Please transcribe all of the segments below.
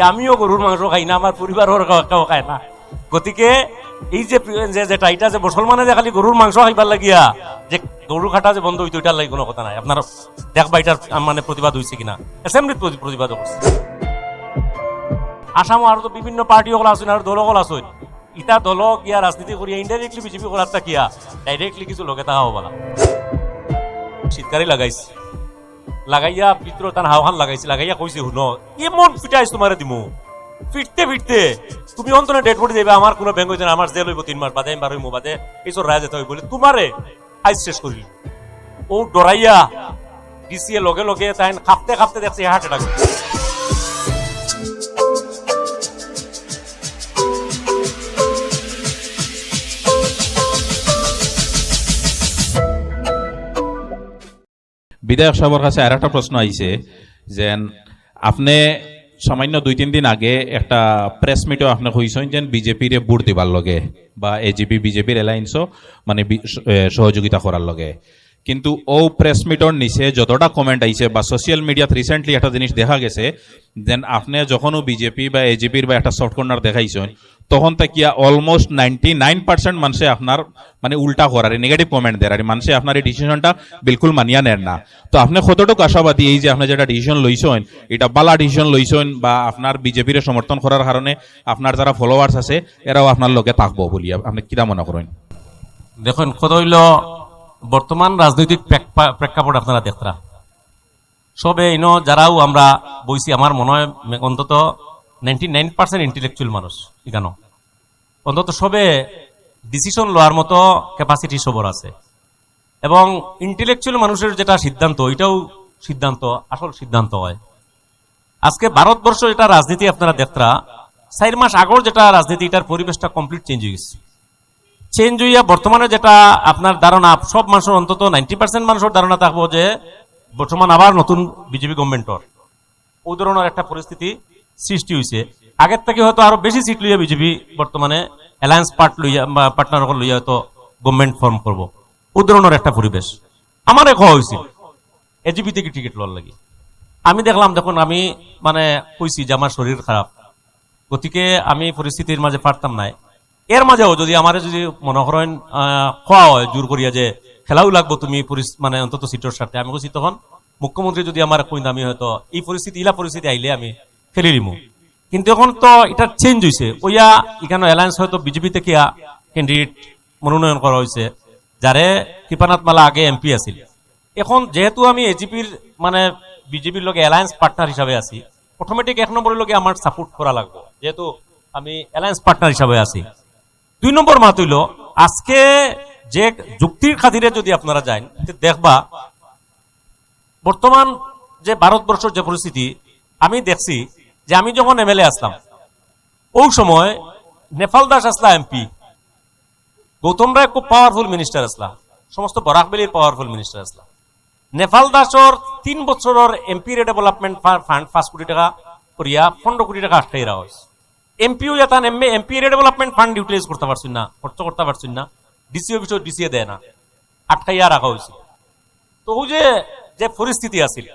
যে আমিও গরুর মাংস খাই না আমার পরিবারও কেউ খায় না। গতিকে, এই যে যে যেটা এটা যে মুসলমানে যে খালি গরুর মাংস খাইবার লাগিয়া, যে গরু খাটা যে বন্ধ হইতো এটার লাগি কোনো কথা নাই। আপনার দেখবা এটার মানে প্রতিবাদ হয়েছে কিনা অ্যাসেম্বলিত প্রতিবাদ করছে আসামও আরও তো বিভিন্ন পার্টি সকল আছেন আর দল সকল আছেন ইটা দল গিয়া রাজনীতি করিয়া ইনডাইরেক্টলি বিজেপি করার কিয়া ডাইরেক্টলি কিছু লগে থাকা হবালা শীতকালে লাগাইছে। লাগাইয়া ভিতর তার হাওহান লাগাইছে, লাগাইয়া কইছে শুনো এমন পিটাইছ তোমারে দিমু। ফিরতে ফিরতে, তুমি অন্তর ডেড বডি দেবে আমার কোনো হইতে আমার জেল হইব, তিন মাস বাদে বার হইব, বাদে এইসব রায় যেতে হইব বলে তোমারে আইস শেষ করিল। ও ডরাইয়া, ডিসিএ লগে লগে তাই খাপতে খাপতে দেখছে হার্ট অ্যাটাক বিধায়ক সাহেবের কাছে আর একটা প্রশ্ন আইছে যে, আপনি সামান্য দুই, তিন দিন আগে একটা প্রেস মিটও আপনি কইছেন যে বিজেপির বুট দিবার লগে বা এজিপি বিজেপির এলায়েন্সও মানে সহযোগিতা করার লগে। কিন্তু ও প্রেস মিটর নিচে যতটা কমেন্ট আইছে, বা সোশ্যাল মিডিয়াত রিসেন্টলি একটা জিনিস দেখা গেছে দেন আপনি যখনও বিজেপি বা এজিপির বা একটা সফট কর্নার দেখাইছেন, তখন তাকিয়া অলমোস্ট নাইনটি নাইন পার্সেন্ট মানুষে আপনার মানে উল্টা করার নেগেটিভ কমেন্ট দেয় আর মানুষে আপনার এই ডিসিশনটা বিলকুল মানিয়া নেন না। তো আপনি কতটুকু আশাবাদী এই যে আপনি যেটা ডিসিশন লইছেন এটা বালা ডিসিশন লইছেন বা আপনার বিজেপির সমর্থন করার কারণে আপনার যারা ফলোয়ার্স আছে এরাও আপনার লগে থাকব বলি, আপনি কিরা মনে করেন দেখুন কত হইল বর্তমান রাজনৈতিক প্রেক্ষা- প্রেক্ষাপট আপনারা দেখতরা। সবে ইন যারাও আমরা বইছি, আমার মনে হয় অন্তত নাইনটি নাইন পার্সেন্ট ইন্টেলেকচুয়াল মানুষ এখানো। অন্তত সবে ডিসিশন লওয়ার মতো ক্যাপাসিটি সবর আছে। এবং ইন্টেলেকচুয়াল মানুষের যেটা সিদ্ধান্ত, এটাও সিদ্ধান্ত, আসল সিদ্ধান্ত হয়। আজকে ভারতবর্ষ যেটা রাজনীতি আপনারা দেখতরা, চার মাস আগর যেটা রাজনীতি, এটার পরিবেশটা কমপ্লিট চেঞ্জ হয়ে গেছে। চেঞ্জ হইয়া বর্তমানে যেটা আপনার ধারণা, সব মানুষের অন্তত নাইনটি পার্সেন্ট মানুষের ধারণা থাকব যে বর্তমান আবার নতুন বিজেপি গভর্নমেন্টর ওই ধরনের একটা পরিস্থিতি সৃষ্টি হয়েছে আগের থেকে হয়তো আরও বেশি সিট লইয়া বিজেপি বর্তমানে অ্যালায়েন্স পার্ট লইয়া পার্টনার লইয়া হয়তো গভর্নমেন্ট ফর্ম করব। ওই ধরনের একটা পরিবেশ। আমার এক হয়েছিল এজিপি থেকে টিকিট লওয়ার লাগি। আমি দেখলাম দেখুন আমি মানে কইছি যে আমার শরীর খারাপ, গতিকে আমি পরিস্থিতির মাঝে পারতাম নাই। এর মাঝেও যদি আমার যদি মনে করেন খোয়া হয় জোর করিয়া যে খেলাও লাগবো তুমি মানে অন্তত সিটের সাথে। আমি বলছি তখন মুখ্যমন্ত্রী যদি আমার কইন আমি হয়তো এই পরিস্থিতি ইলা পরিস্থিতি আইলে আমি খেলে নিমু কিন্তু এখন তো এটা চেঞ্জ হয়েছে ওইয়া এখানে অ্যালায়েন্স হয়তো বিজেপি থেকে ক্যান্ডিডেট মনোনয়ন করা হয়েছে যারে কৃপানাথ মালা আগে এমপি আছিল। এখন যেহেতু আমি এজিপির মানে বিজেপির লগে অ্যালায়েন্স পার্টনার হিসাবে আছি অটোমেটিক এক নম্বরের লগে আমার সাপোর্ট করা লাগবে। যেহেতু আমি অ্যালায়েন্স পার্টনার হিসাবে আছি। দুই নম্বর মাত হইল, আজকে যে যুক্তির খাতিরে যদি আপনারা যান দেখবা, বর্তমান যে ভারতবর্ষের যে পরিস্থিতি, আমি দেখছি যে আমি যখন এমএলএ আসলাম, ওই সময় নেপাল দাস আসলা এমপি গৌতম রায় খুব পাওয়ারফুল মিনিস্টার আসলা, সমস্ত বরাকবেলির পাওয়ারফুল মিনিস্টার আসলা। নেপাল দাসর তিন বছরের এমপি রে ডেভেলপমেন্ট ফান্ড পাঁচ কোটি টাকা করিয়া পনেরো কোটি টাকা আটকাই রাখা হয়েছে। এমপিও যাতে এমপি ডেভেলপমেন্ট ফান্ড ইউটিলাইজ করতে পারছেন না খরচ করতে পারছেন না ডিসিও বিষয় ডিসিএ দেয় না আটকাইয়া রাখা হয়েছে তো ওই যে যে পরিস্থিতি আছিল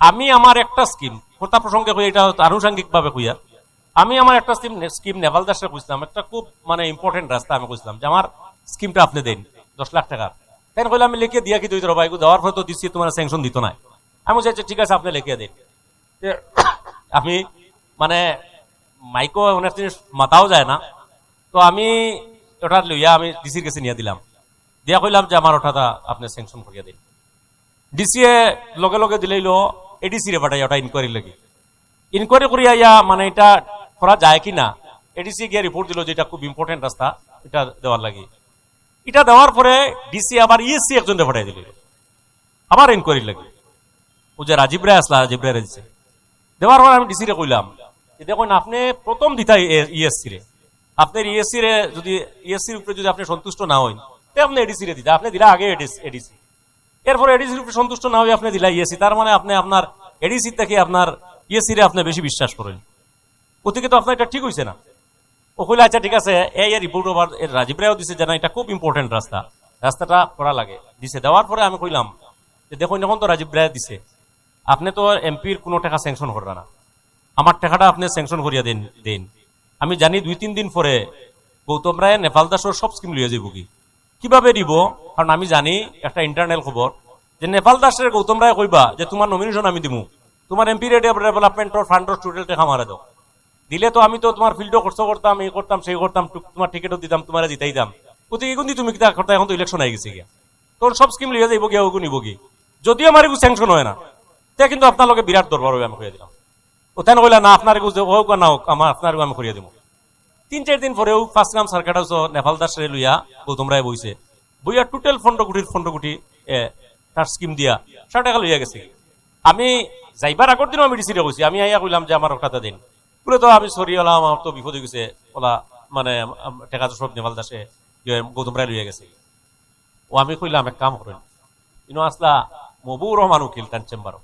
আমি আমার একটা স্কিম কথা প্রসঙ্গে কই এটা আনুষঙ্গিক ভাবে কইয়া আমি আমার একটা স্কিম স্কিম নেভাল দাসে কইছিলাম একটা খুব মানে ইম্পর্টেন্ট রাস্তা আমি কইছিলাম যে আমার স্কিমটা আপনি দেন দশ লাখ টাকা। তাই কইলে আমি লিখে দিয়া কি দিতে ভাই দেওয়ার পরে তো দিচ্ছি তোমার স্যাংশন দিত না আমি বলছি আচ্ছা, ঠিক আছে আপনি লিখে দিন। আমি মানে মাইকো অনেক জিনিস মাতাও যায় না। তো আমি ওটা লইয়া আমি ডিসির কাছে নিয়ে দিলাম। দিয়া কইলাম যে আমার ওটা আপনি স্যাংশন করিয়া দিন। ডিসিএ লগে লগে দিলেইল এডিসি রে পাঠাই ওটা ইনকোয়ারি লাগি। ইনকোয়ারি করিয়া ইয়া মানে এটা করা যায় কি না এডিসি গিয়ে রিপোর্ট দিল যে এটা খুব ইম্পর্টেন্ট রাস্তা, এটা দেওয়ার লাগি। এটা দেওয়ার পরে ডিসি আবার ইএসসি একজন পাঠাই দিল। আবার ইনকোয়ারি লাগি। ও যে রাজীব রায় আসলা, রাজীব রায় দিছে দেওয়ার পর আমি ডিসি রে কইলাম দেখুন, আপনি প্রথম দিতাই ইএসসি রে। আপনার ইএসসি রে যদি ইএসসির উপরে যদি আপনি সন্তুষ্ট না হন, তে আপনি এডিসি রে দিতে। আপনি দিলা আগে এডিসি এরপরে এডিসির উপরে সন্তুষ্ট না হয়ে আপনি দিলা ইএসি তার মানে আপনি আপনার এডিসি থেকে আপনার ইএসসি রে আপনি বেশি বিশ্বাস করেন। ওদিকে তো আপনার এটা ঠিক হয়েছে না। ও কইলে আচ্ছা ঠিক আছে এই রিপোর্ট ওভার রাজীব রায়ও দিছে যে না এটা খুব ইম্পর্টেন্ট রাস্তা। রাস্তাটা করা লাগে। দিছে। দেওয়ার পরে আমি কইলাম যে দেখুন, এখন তো রাজীব রায় দিছে। আপনি তো এমপির কোনো টাকা স্যাংশন করবে না। আমার টাকাটা আপনি স্যাংশন করিয়া দেন দেন। আমি জানি দুই, তিন দিন পরে গৌতম রায়, নেপাল দাসর সব স্কিম লইয়া যাব কি? কীভাবে দিব? কারণ আমি জানি একটা ইন্টারনাল খবর যে নেপাল দাসের গৌতম রায় কইবা যে তোমার নমিনেশন আমি দিমু। তোমার এমপি ডেভেলপমেন্টর ফান্ডর টোটাল টাকা মারা দাও। দিলে তো আমি তো তোমার ফিল্ডও খরচ করতাম এই করতাম সেই করতাম তোমার টিকিটও দিতাম তোমার জিতাই দাম। গতিকে এগুন তুমি কিতা করতে এখন তো ইলেকশন আই গেছে গিয়া। তোর সব স্কিম লিয়ে যাইব গিয়া ওগুন নিব কি যদিও আমার এগুলো স্যাংশন হয় না, তে কিন্তু আপনার লগে বিরাট দরবার হবে আমি কইয়া দিলাম। ও তেন কইলা, না আপনার হোক না হোক আমার আপনার আমি করিয়া দিব তিন, চার দিন পরেও ফার্স্ট গ্রাম সার্কিট হাউস নেপাল দাস রে লইয়া গৌতম রায় বইছে। বইয়া টোটাল ফন্ড কোটির ফন্ড কোটি তার স্কিম দিয়া ষাট টাকা লইয়া গেছে। আমি যাইবার আগর দিনও আমি ডিসিরে কইছি আমি আইয়া কইলাম যে আমার টাকা দিন। বলে, তো আমি সরি হলাম আমার তো বিপদ হয়ে গেছে। ওলা মানে টাকা সব নেপাল দাসে গৌতম রায় লইয়া গেছে। ও আমি কইলাম, এক কাম করেন। ইনো আসলা মবুর রহমান উকিল তার চেম্বারও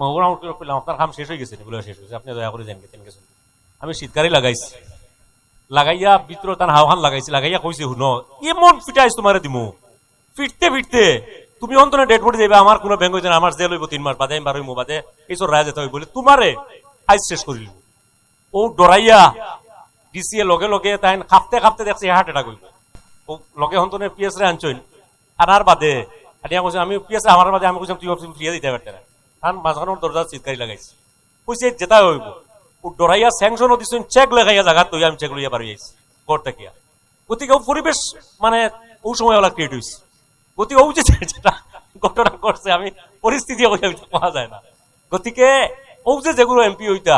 রহমান উকিল কইলাম আপনার কাম শেষ হয়ে গেছে বলে শেষ হয়েছে আপনি দয়া করে যান গেছেন গেছেন আমি শীতকারই লাগাইছি। লাগাইয়া ভিতর তার হাওয়ান লাগাইছি লাগাইয়া কইছে হুন এমন ফিটাইছ তোমার দিমু। ফিটতে ফিটতে তুমি অন্তনে ডেট বডি যাবে আমার কোনো ব্যাংক হইছে না, আমার জেল হইব তিন মাস বাদে আমি বার হইব বাদে এইসব রায় যেতে হইব বলে তোমারে আইস শেষ করিল ও ডরাইয়া ডিসিএ লগে লগে তাই খাপতে খাপতে দেখছে হার্ট অ্যাটাক হইব। ও লগে হন্তনে পিএস রে আনছইন। আনার বাদে আনিয়া কইছে আমি পিএস আমার বাদে আমি কইছিলাম তুই অফিস ফ্রিয়া দিতে পারতে না। কারণ মাঝখানোর দরজা চিৎকারি লাগাইছি। কইছে যেটা হইব ও ডরাইয়া স্যাংশনও দিছেন, চেক লাগাইয়া জায়গা তুই আমি চেক লইয়া বাড়ি আইছি ঘর থাকিয়া? গতিকে ও পরিবেশ মানে ও সময় ওলা ক্রিয়েট হয়েছে গতিকে ও যে যেটা ঘটনা করছে আমি পরিস্থিতি পাওয়া যায় না। গতিকে, ও যে যেগুলো এমপি হইতা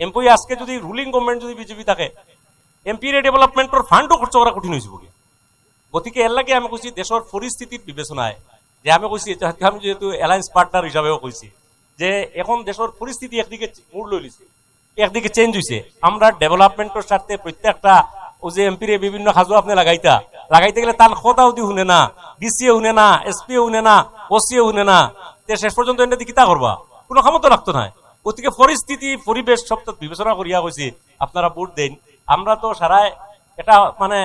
এমপি আজকে যদি রুলিং গভর্নমেন্ট যদি বিজেপি থাকে এমপি রে ডেভেলপমেন্টর ফান্ডও খরচ করা কঠিন হয়েছে গতিকে এর লাগে আমি কইছি দেশের পরিস্থিতির বিবেচনায় যে আমি এটা- আমি যেহেতু অ্যালায়েন্স পার্টনার হিসাবেও কইছি যে এখন দেশের পরিস্থিতি একদিকে মোড় লই লিছে, একদিকে চেঞ্জ হইছে আমরা ডেভেলপমেন্টের স্বার্থে প্রত্যেকটা ও যে এমপি রে বিভিন্ন সাজু আপনি লাগাইতা। লাগাইতে গেলে তার খোদাও দি শুনে না ডিসিও শুনে না এসপিও শুনে না ওসিও শুনে না। তে শেষ পর্যন্ত এনে দি কিতা করবা? কোনো ক্ষমতা লাগতো না গতিকে পরিস্থিতি পরিবেশ সব বিবেচনা করিয়া কইছি আপনারা ভোট দেন। আমরা তো সারায় এটা মানে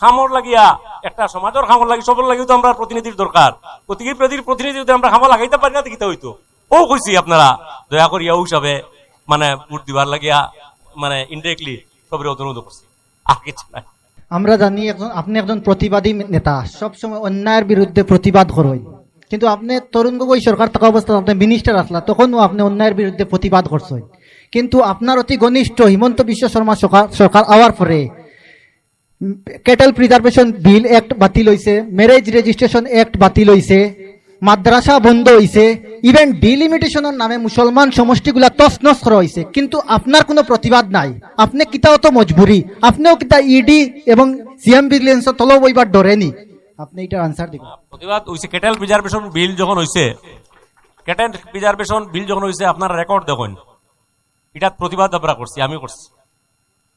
খামর লাগিয়া, একটা সমাজের খামর লাগি, সবর লাগিও তো আমরা প্রতিনিধির দরকার গতিকে প্রতি- প্রতিনিধি যদি আমরা খামর লাগাইতে পারি না তো কিতা হইতো ও কইছি আপনারা, দয়া করিয়া ও হিসাবে মানে ভোট দিবার লাগিয়া মানে ইনডাইরেক্টলি সবের অনুরোধ করছি আর কিছু নাই আমরা জানি একজন, আপনি একজন প্রতিবাদী নেতা, সবসময় অন্যায়ের বিরুদ্ধে প্রতিবাদ করেন। কিন্তু আপনি তরুণ গগৈ সরকার থাকা অবস্থায় আপনি মিনিস্টার আসলা, তখনও আপনি অন্যায়ের বিরুদ্ধে প্রতিবাদ করছেন। কিন্তু আপনার অতি ঘনিষ্ঠ হিমন্ত বিশ্ব শর্মা সরকার আওয়ার পরে কেটেল প্রিজার্ভেশন বিল অ্যাক্ট বাতিল হইছে ম্যারেজ রেজিস্ট্রেশন অ্যাক্ট বাতিল হইছে, মাদ্রাসা বন্ধ হইছে ইভেন ডিলিমিটেশনের নামে মুসলমান সমষ্টিগুলা তছনছ করা হইছে কিন্তু আপনার কোনো প্রতিবাদ নাই। আপনি কিতাও তো মজবুরি আপনিও কিতা ইডি এবং সিএম ভিজিলেন্স তলব বইবার ডরেনি আপনি এটার আনসার দিবেন প্রতিবাদ হইছে কেটেল প্রিজার্ভেশন বিল যখন হইছে কেটেল প্রিজার্ভেশন বিল যখন হইছে আপনার রেকর্ড দেখুন। এটা প্রতিবাদ আমরা করছি আমি করছি।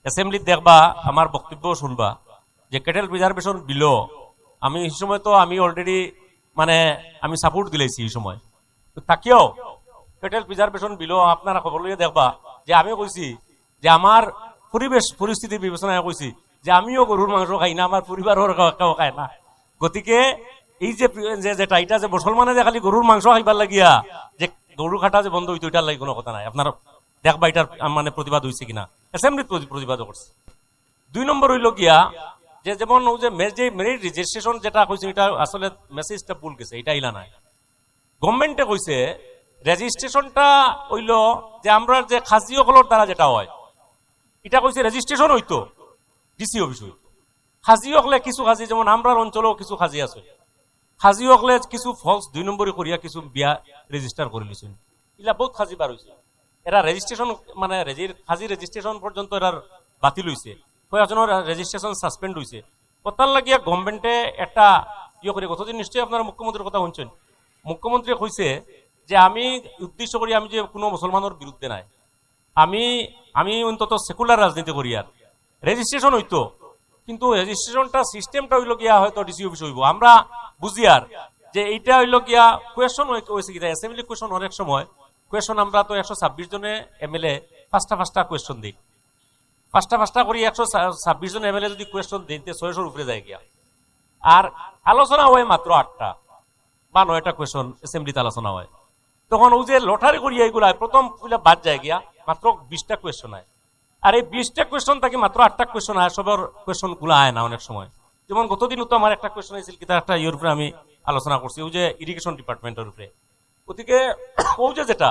অ্যাসেম্বলি দেখবা, আমার বক্তব্য শুনবা। যে কেটেল প্রিজার্ভেশন বিল আমি এই সময় তো আমি অলরেডি মানে আমি সাপোর্ট দিলেছি এই সময়। তো তাকিও কেটেল প্রিজার্ভেশন বিল আপনারা খবর লইয়া দেখবা। যে আমি কইছি যে আমার পরিবেশ, পরিস্থিতির বিবেচনায় কইছি যে আমিও গরুর মাংস খাই না, আমার পরিবারের কেউ খায় না। গতিকে, এই যে যেটা এটা যে মুসলমানে যে খালি গরুর মাংস খাইবার লাগিয়া, যে গরু খাটা যে বন্ধ হইতো, এটার লাগি কোনো কথা নাই। আপনার দেখবা এটার মানে প্রতিবাদ হয়েছে কিনা। প্রতিবাদ করছে। দুই নম্বর হইল গিয়া যে যেমন ও যে যে মেরিট রেজিস্ট্রেশন যেটা কইছে, এটা আসলে মেসেজটা ভুল গেছে, এটা ইলা নাই। গভর্নমেন্টে কইছে রেজিস্ট্রেশনটা হইল যে আমরা যে দ্বারা যেটা হয়, এটা কইছে রেজিস্ট্রেশন হইতো ডিসি অফিস হইতো। খাজি হকলে কিছু খাজি, যেমন আমরার অঞ্চলেও কিছু খাজি আছে। খাজি হকলে কিছু ফলস দুই নম্বরে করিয়া কিছু বিয়া রেজিস্টার করে লিছেন ইলা বহুত খাজি বার হয়েছে এরা রেজিস্ট্রেশন মানে খাজি রেজিস্ট্রেশন পর্যন্ত এরার বাতিল হয়েছে কয়েকজনের রেজিস্ট্রেশন সাসপেন্ড হয়েছে কথার লাগিয়া গভর্নমেন্টে একটা ইয়ে করে কতদিন নিশ্চয়ই আপনারা মুখ্যমন্ত্রীর কথা শুনছেন। মুখ্যমন্ত্রী কইছে যে, আমি উদ্দেশ্য করি, আমি যে কোনো মুসলমানের বিরুদ্ধে নাই। আমি আমি অন্তত সেকুলার রাজনীতি করি আর। রেজিস্ট্রেশন হইতো, কিন্তু রেজিস্ট্রেশনটা সিস্টেমটা হইল গিয়া হয়তো ডিসি অফিস হইব। আমরা বুঝি আর যে, এইটা হইল গিয়া কোয়েশন হয়েছে কিনা অ্যাসেম্বলি কোয়েশন অনেক সময় কোয়েশন আমরা তো একশো ছাব্বিশ জনে এমএলএ পাঁচটা পাঁচটা কোয়েশন দিই পাঁচটা পাঁচটা করি একশো ছাব্বিশ জন এমএলএ যদি কোয়েশন দিতে ছয়শোর উপরে যায় গিয়া। আর আলোচনা হয় মাত্র আটটা। বা নয়টা কোয়েশন অ্যাসেম্বলিতে আলোচনা হয়। তখন ও যে লটারি করিয়া এগুলা প্রথম বাদ যায় গিয়া, মাত্র বিশটা কোয়েশন হয় আর এই বিশটা কোয়েশন থাকে মাত্র আটটা কোয়েশন হয় সবার কোয়েশনগুলো আয় না অনেক সময়। যেমন গতদিনও তো আমার একটা কোয়েশন হয়েছিল কিতা একটা ইয়ের উপরে আমি আলোচনা করছি ওই যে ইরিগেশন ডিপার্টমেন্টের উপরে। ওদিকে যে যেটা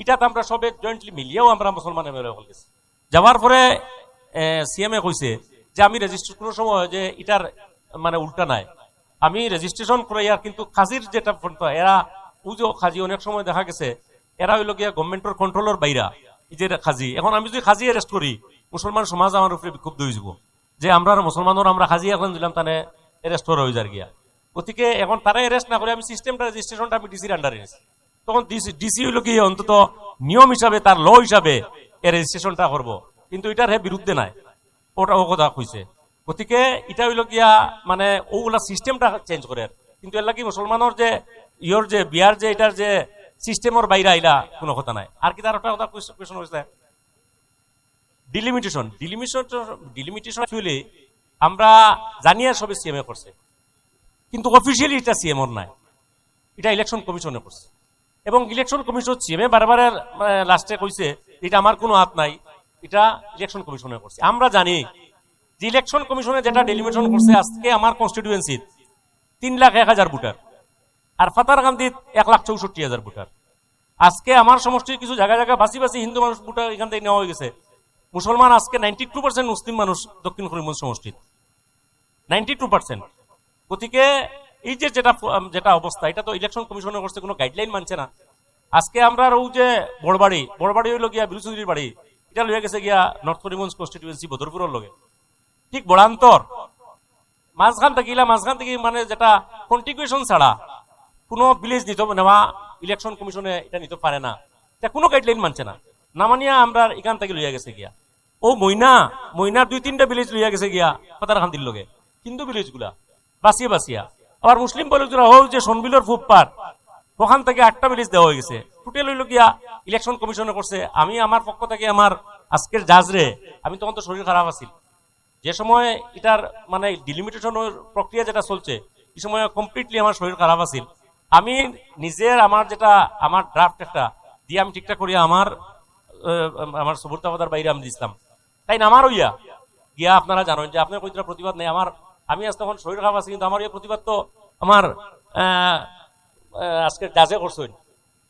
এটাতে আমরা সবে জয়েন্টলি মিলিয়েও আমরা মুসলমান এমএলএ হল গেছি। যাওয়ার পরে সিএমএ কইছে যে আমি রেজিস্ট্রেশন কোনো সময় যে এটার মানে উল্টা নাই। আমি রেজিস্ট্রেশন করে আর কিন্তু খাজির যেটা এরা পুজো খাজি অনেক সময় দেখা গেছে এরা হইল গিয়া গভর্নমেন্টের কন্ট্রোলের বাইরা এই যে খাজি। এখন আমি যদি খাজি অ্যারেস্ট করি মুসলমান সমাজ আমার উপরে বিক্ষুব্ধ হয়ে যাব। যে আমরা মুসলমানের আমরা খাজি এখন দিলাম, তানে অ্যারেস্ট করা হয়ে যার গিয়া। গতিকে এখন তারা অ্যারেস্ট না করে আমি সিস্টেমটা রেজিস্ট্রেশনটা আমি ডিসির আন্ডারে নিয়েছি তখন ডিসি হইল কি, অন্তত নিয়ম হিসাবে, তার ল হিসাবে এ রেজিস্ট্রেশনটা করব। কিন্তু এটার হে বিরুদ্ধে নাই। ওটা ও কথা কইছে। গতিকে এটা হইল গিয়া মানে ওগুলা সিস্টেমটা চেঞ্জ করে। কিন্তু এর লাগি মুসলমানের যে, ইয়র যে, বিয়ার যে, এটার যে সিস্টেমের বাইরে আইলা কোনো কথা নাই। আর কি তার একটা কথা কোয়েশন হয়েছে ডিলিমিটেশন ডিলিমিটেশন ডিলিমিটেশন আমরা জানিয়ে সবে সিএমএ করছে। কিন্তু অফিসিয়ালি এটা সিএমওর নাই। এটা ইলেকশন কমিশনে করছে। এবং ইলেকশন কমিশন সিএমএ বারবার লাস্টে কইছে, এটা আমার কোনো হাত নাই, এটা ইলেকশন কমিশনে করছে। আমরা জানি যে ইলেকশন কমিশনে যেটা ডেলিমিশন করছে, আজকে আমার কনস্টিটিউয়েন্সি তিন লাখ এক হাজার ভোটার আর ফাতারকান্দিত এক লাখ চৌষট্টি হাজার ভোটার। আজকে আমার সমষ্টির কিছু জায়গা জায়গা বাসি বাসি হিন্দু মানুষ ভোটার এখান থেকে নেওয়া হয়ে গেছে। মুসলমান আজকে নাইনটি টু পার্সেন্ট মুসলিম মানুষ দক্ষিণ করিমগঞ্জ সমষ্টির। নাইনটি টু পার্সেন্ট গতিকে এই যে যেটা যেটা অবস্থা, এটা তো ইলেকশন কমিশনের করছে, কোনো গাইডলাইন মানছে না। আজকে আমরা ও যে বড়বাড়ি বড়বাড়ি হইল গিয়া বিরুচুরির বাড়ি, এটা লইয়া গেছে গিয়া নর্থ করিমগঞ্জ কনস্টিটিউয়েন্সি বদরপুরের লগে। ঠিক বড়ান্তর মাঝখান থেকে ইলা মাঝখান থেকে মানে যেটা কন্টিকুয়েশন ছাড়া কোনো ভিলেজ নিতে নেওয়া ইলেকশন কমিশনে এটা নিতে পারে না। এটা কোনো গাইডলাইন মানছে না। না মানিয়া আমরা এখান থেকে লইয়া গেছে গিয়া। ও মইনা, মইনার দুই তিনটা ভিলেজ লইয়া গেছে গিয়া পাতারখান্দির লগে। হিন্দু ভিলেজ গুলা বাসিয়া বাসিয়া আবার মুসলিম বলে হোক যে সনবিলের ফুটপাত, ওখান থেকে আটটা ভিলেজ দেওয়া হয়ে গেছে। টোটাল হইল গিয়া ইলেকশন কমিশনে করছে। আমি আমার পক্ষ থেকে আমার আজকের জাজরে, আমি তখন তো শরীর খারাপ আছিল। যে সময় এটার মানে ডিলিমিটেশনের প্রক্রিয়া যেটা চলছে, এই সময় কমপ্লিটলি আমার শরীর খারাপ আছিল। আমি নিজের আমার যেটা, আমার ড্রাফট একটা দিয়ে আমি ঠিকঠাক করিয়া আমার আমার সবুরতাবাদার বাইরে আমি দিছিলাম। তাই না আমারও ইয়া গিয়া আপনারা জানেন যে, আপনার কইতরা প্রতিবাদ নেই। আমার আমি আজ তখন শরীর খারাপ আছে, কিন্তু আমার এই প্রতিবাদ তো আমার আজকে জাজে করছেন।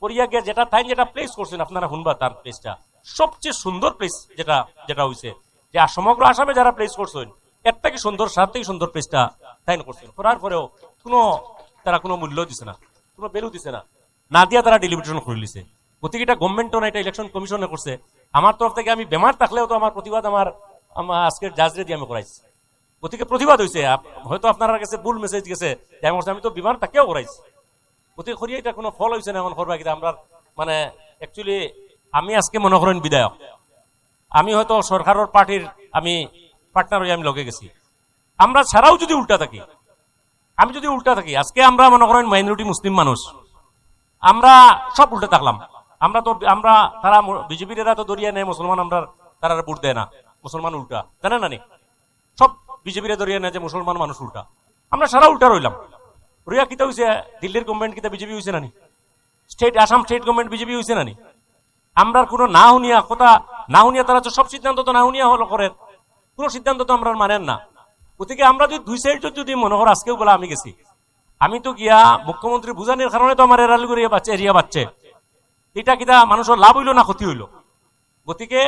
করিয়া গিয়া যেটা তাই যেটা প্লেস করছেন, আপনারা শুনবা তার প্লেসটা সবচেয়ে সুন্দর প্লেস যেটা যেটা হইছে যে সমগ্র আসামে যারা প্লেস করছেন, এর থেকে সুন্দর, সার থেকে সুন্দর প্লেসটা তাই করছেন। করার পরেও কোনো, তারা কোনো মূল্য দিছে না, কোনো ভ্যালু দিছে না। না দিয়া তারা ডেলিমিটেশন করে লিছে গতিকে এটা গভর্নমেন্টও না, এটা ইলেকশন কমিশনে করছে। আমার তরফ থেকে আমি বেমার থাকলেও তো আমার প্রতিবাদ আমার আজকের জাজরে দিয়ে আমি করাইছি। গতিকে প্রতিবাদ হয়েছে হয়তো আপনার কাছে ভুল মেসেজ গেছে। আমি তো বিমার তাকেও করাইছি গতিকে করিয়া এটা কোনো ফল হয়েছে না এখন করবা আমরা মানে অ্যাকচুয়ালি আমি আজকে মনে করেন বিধায়ক। আমি হয়তো সরকারের পার্টির আমি পার্টনার হয়ে আমি লগে গেছি। আমরা ছাড়াও যদি উল্টা থাকি, আমি যদি উল্টা থাকি, আজকে আমরা মনে করেন মাইনরিটি মুসলিম মানুষ। আমরা সব উল্টে থাকলাম। আমরা তো, আমরা তারা বিজেপির এরা তো দরিয়া নেয়, মুসলমান আমরা তারা ভোট দেয় না। মুসলমান উল্টা। জানে না নি? সব বিজেপির দরিয়া নেয় যে মুসলমান মানুষ উল্টা। আমরা সারা উল্টা রইলাম। রইয়া কিতা হয়েছে দিল্লির গভর্নমেন্ট কিতা বিজেপি হয়েছে নানি? State Assam state government BJP হয়েছে নানি? আমরা কোনো না শুনিয়া কথা, না শুনিয়া তারা সব সিদ্ধান্ত তো না শুনিয়া হলো করে কোনো সিদ্ধান্ত তো আমরা মানেন না। গতিকে আমরা যদি দুই সাইড যদি মনে করো আজকেও বলা আমি গেছি। আমি তো গিয়া মুখ্যমন্ত্রী বুঝানির কারণে তো আমার এরালি করিয়া বাচ্চা এরিয়া বাচ্চে এটা কিতা মানুষের লাভ হইল না ক্ষতি হইল? গতিকে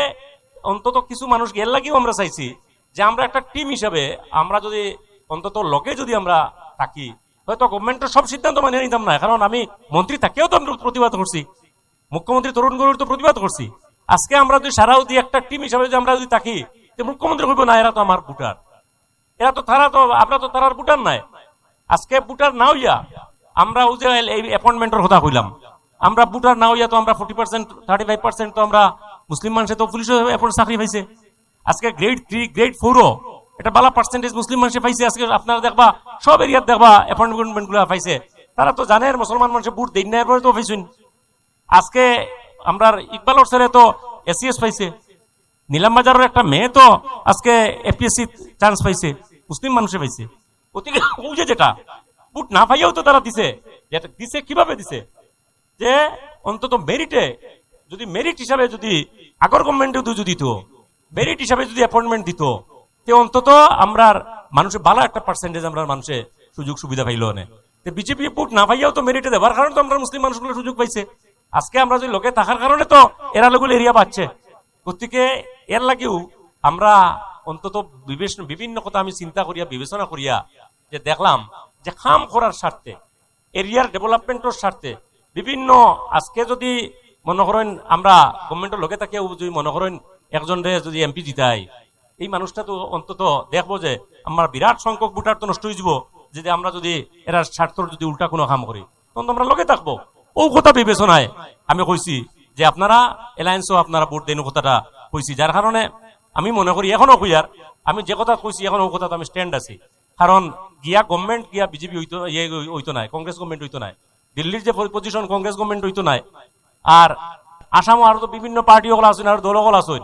অন্তত কিছু মানুষ গেল লাগিও আমরা চাইছি যে আমরা একটা টিম হিসাবে আমরা যদি অন্তত লগে যদি আমরা থাকি, হয়তো গভর্নমেন্টের সব সিদ্ধান্ত মানে নিতাম না। কারণ আমি মন্ত্রী থাকেও তো আমরা প্রতিবাদ করছি। মুখ্যমন্ত্রী তরুণ গরুর তো প্রতিবাদ করছি। আজকে আমরা যদি সারা যদি একটা টিম হিসাবে যদি আমরা যদি থাকি যে মুখ্যমন্ত্রী কইব, না, এরা তো আমার ভোটার। এরা তো তারা তো, আমরা তো তারার ভোটার নাই। আজকে ভোটার না হইয়া আমরা ওই যে এই অ্যাপয়েন্টমেন্টের কথা কইলাম। আমরা ভোটার না হইয়া তো আমরা forty percent thirty five percent তো আমরা মুসলিম মানুষে তো পুলিশও অ্যাপয়েন্ট চাকরি পাইছে। আজকে গ্রেড থ্রি গ্রেড ফোরও এটা বালা পার্সেন্টেজ মুসলিম মানুষে পাইছে। আজকে আপনারা দেখবা, সব এরিয়াত দেখবা অ্যাপয়েন্টমেন্টগুলা পাইছে। তারা তো জানে, মুসলমান মানুষের বুট দিন না এরপরে তো পাইছেন। আজকে আমরা ইকবালর ছেলে তো এসিএস পাইছে। নিলামবাজারের একটা মেয়ে তো আজকে এপিএসসি চান্স পাইছে। মুসলিম মানুষে পাইছে। ওই যে যেটা বুট না পাইয়াও তো তারা দিছে। যেটা দিছে, কীভাবে দিছে? যে অন্তত মেরিটে যদি মেরিট হিসাবে যদি আগর গভর্নমেন্টে যদি দিত মেরিট হিসাবে যদি অ্যাপয়েন্টমেন্ট দিত, তে অন্তত আমরা মানুষের ভালো একটা পার্সেন্টেজ আমরা মানুষের সুযোগ সুবিধা পাইল না বিজেপি ভোট না পাইয়াও তো মেরিটে দেওয়ার কারণে তো আমরা মুসলিম মানুষগুলো সুযোগ পাইছে। আজকে আমরা যদি লোকে থাকার কারণে তো এরা লোকগুলো এরিয়া পাচ্ছে। গতিকে এর লাগেও আমরা অন্তত বিভিন্ন কথা আমি চিন্তা করিয়া, বিবেচনা করিয়া যে দেখলাম যে খাম করার স্বার্থে এরিয়ার ডেভেলপমেন্টের স্বার্থে বিভিন্ন, আজকে যদি মনে করেন আমরা গভর্নমেন্টের লোকে তাকে যদি মনে করেন একজন রে যদি এমপি জিতাই এই মানুষটা তো অন্তত দেখব যে আমার বিরাট সংখ্যক ভোটার তো নষ্ট হয়ে যাব, যদি আমরা যদি এরা স্বার্থর যদি উল্টা কোনো কাম করি। তখন আমরা লগে থাকব। ও কথা বিবেচনায় আমি কইছি যে আপনারা এলায়েন্সও আপনারা ভোট দেন কথাটা কইছি। যার কারণে আমি মনে করি এখনও কইয়ার আমি যে কথা কইছি এখন ও কথা আমি স্ট্যান্ড আছি। কারণ গিয়া গভর্নমেন্ট গিয়া বিজেপি হইতো ইয়ে হইতো নাই কংগ্রেস গভর্নমেন্ট হইতো নাই। দিল্লির যে পজিশন কংগ্রেস গভর্নমেন্ট হইতো নাই। আর আসামও আরও তো বিভিন্ন পার্টি সকল আছেন, আর দল সকল আছেন।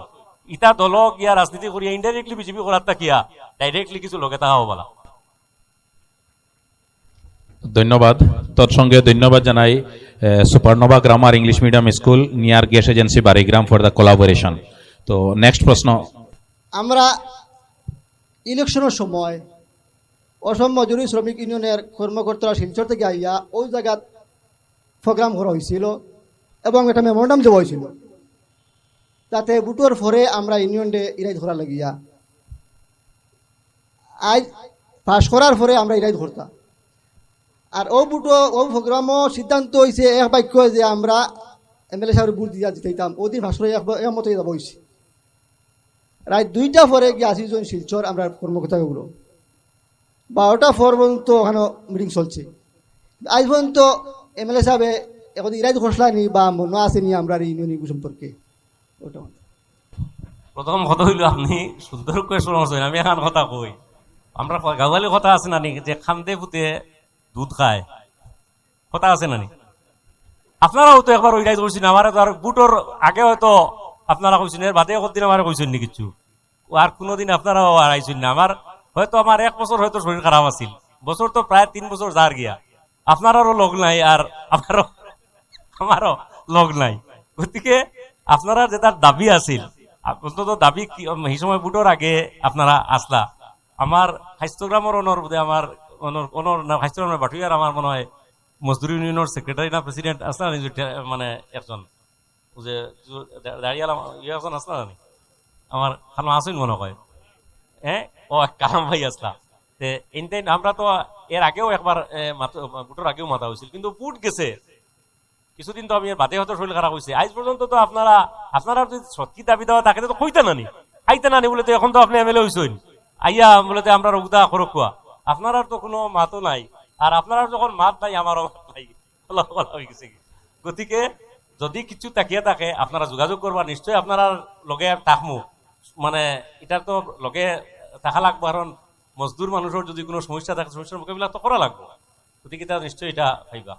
ইটা দল গিয়া রাজনীতি করিয়া ইনডাইরেক্টলি বিজেপি করার কিয়া? ডাইরেক্টলি কিছু লোকে তাহা বলা ধন্যবাদ। তৎসঙ্গে ধন্যবাদ জানাই Supernova grammar English medium school near gas agency Barigram for the collaboration তো নেক্সট প্রশ্ন আমরা ইলেকশনের সময় অসম মজুরি শ্রমিক ইউনিয়নের কর্মকর্তারা শিলচর থেকে আইয়া ওই জায়গাত প্রোগ্রাম করা হয়েছিল এবং একটা মেমোরান্ডাম দেওয়া হয়েছিল তাতে বুটোর ফরে আমরা ইউনিয়ন ডে ইরাইত করা লাগিয়া। আজ পাশ করার পরে আমরা ইরাইত করতাম আর ও বুটো, ও প্রোগ্রামও সিদ্ধান্ত হয়েছে এক বাক্য যে আমরা এম এল এ সাহেবের বুট দিয়া জিতাইতাম। ওদিন ভাস্কর একমত যাব হয়েছে রাত দুইটা পরে গিয়ে আশি জন শিলচর আমরা কর্মকর্তাগুলো বারোটা পর পর্যন্ত ওখানে মিটিং চলছে। আজ পর্যন্ত এমএলএ সাহেবে এখন ইরাজ ঘোষলা নি বা মনে আসেনি আমরা ইউনিয়ন সম্পর্কে? প্রথম কথা হইল, আপনি সুন্দর করে শোনাছেন, আমি এখন কথা কই। আমরা গাওয়ালি কথা আছে নানি যে খান্দে ফুতে দুধ খায়। কথা আছে না নি? আপনারাও তো একবার ওইটাই করছেন আমার তো আর বুটোর আগে হয়তো আপনারা কইছেন, এর বাদে একদিন আমার কইছেন নি কিছু। আর কোনোদিন আপনারাও আর আইছেন না। আমার হয়তো আমার এক বছর হয়তো শরীর খারাপ আছিল। বছর তো প্রায় তিন বছর যার গিয়া। আপনারও লগ নাই আর আমারও আমারও লগ নাই। গতিকে আপনারা যে তার দাবি আছিল, অন্তত দাবি সেই সময় বুটোর আগে আপনারা আসলা। আমার হাইস্তগ্রামের অনর বোধে আমার অনর অনর হাইস্তগ্রামের বাটুয়ার আমার মনে হয় মজদুর ইউনিয়নের সেক্রেটারি না প্রেসিডেন্ট আসলা মানে একজন, যে দাঁড়িয়ালাম ইয়ে আসলা না আমার খালো আসুন মনে হয় হ্যাঁ ও কালাম ভাই আসলা তে ইনটাইন আমরা তো এর আগেও একবার বুটোর আগেও মাথা হয়েছিল কিন্তু বুট গেছে। কিছুদিন তো আমি বাদে হয়তো শরীর খারাপ হয়েছে আজ পর্যন্ত তো আপনারা আপনারা যদি সত্যি দাবি দেওয়া তাকে তো কইতে নানি। আইতে নানি বলে তো এখন তো আপনি এমএলএ হইছেন আইয়া বলে তো আমরা রুগদা খরকুয়া আপনার তো কোনো মাতও নাই। আর আপনার যখন মাত নাই আমারও মাত নাই। গেছে। গতিকে যদি কিছু তাকিয়ে থাকে, আপনারা যোগাযোগ করবা নিশ্চয় আপনারা লগে তাকমু মানে এটা তো লগে থাকা লাগবো কারণ মজদুর মানুষের যদি কোনো সমস্যা থাকে সমস্যার মোকাবিলা তো করা লাগবো। গতিকে তা নিশ্চয়ই এটা ভাইবা